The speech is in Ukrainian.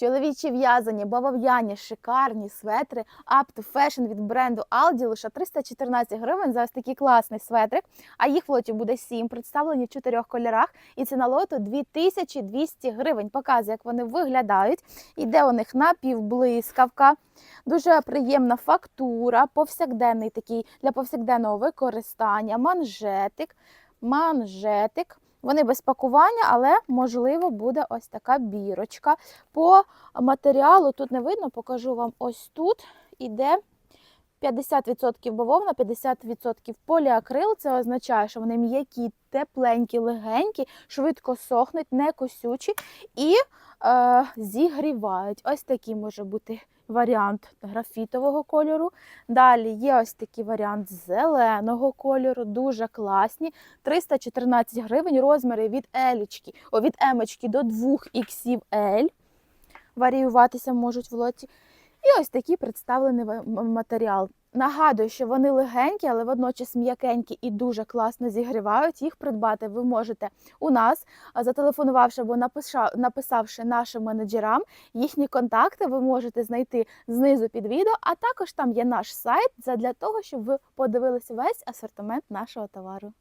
Чоловічі в'язані, бавов'яні, шикарні светри Up to Fashion від бренду Aldi лише 314 гривень за ось такий класний светрик. А їх в лоті буде 7, представлені в чотирьох кольорах. І ціна лоту 2200 гривень. Показує, як вони виглядають. Іде у них напівблискавка. Дуже приємна фактура, повсякденний такий для повсякденного використання, манжетик, манжетик. Вони без пакування, але можливо буде ось така бірочка. По матеріалу тут не видно, покажу вам ось тут іде 50% бавовна, 50% поліакрил. Це означає, що вони м'які, тепленькі, легенькі, швидко сохнуть, не косючі і е, зігрівають. Ось такий може бути варіант графітового кольору. Далі є ось такий варіант зеленого кольору, дуже класні. 314 гривень, розміри від елічки, о, від емочки до 2 XL. Варіюватися можуть в лоті. І ось такий представлений матеріал. Нагадую, що вони легенькі, але водночас м'якенькі і дуже класно зігрівають. Їх придбати ви можете у нас, зателефонувавши або написавши нашим менеджерам. Їхні контакти ви можете знайти знизу під відео, а також там є наш сайт для того, щоб ви подивилися весь асортимент нашого товару.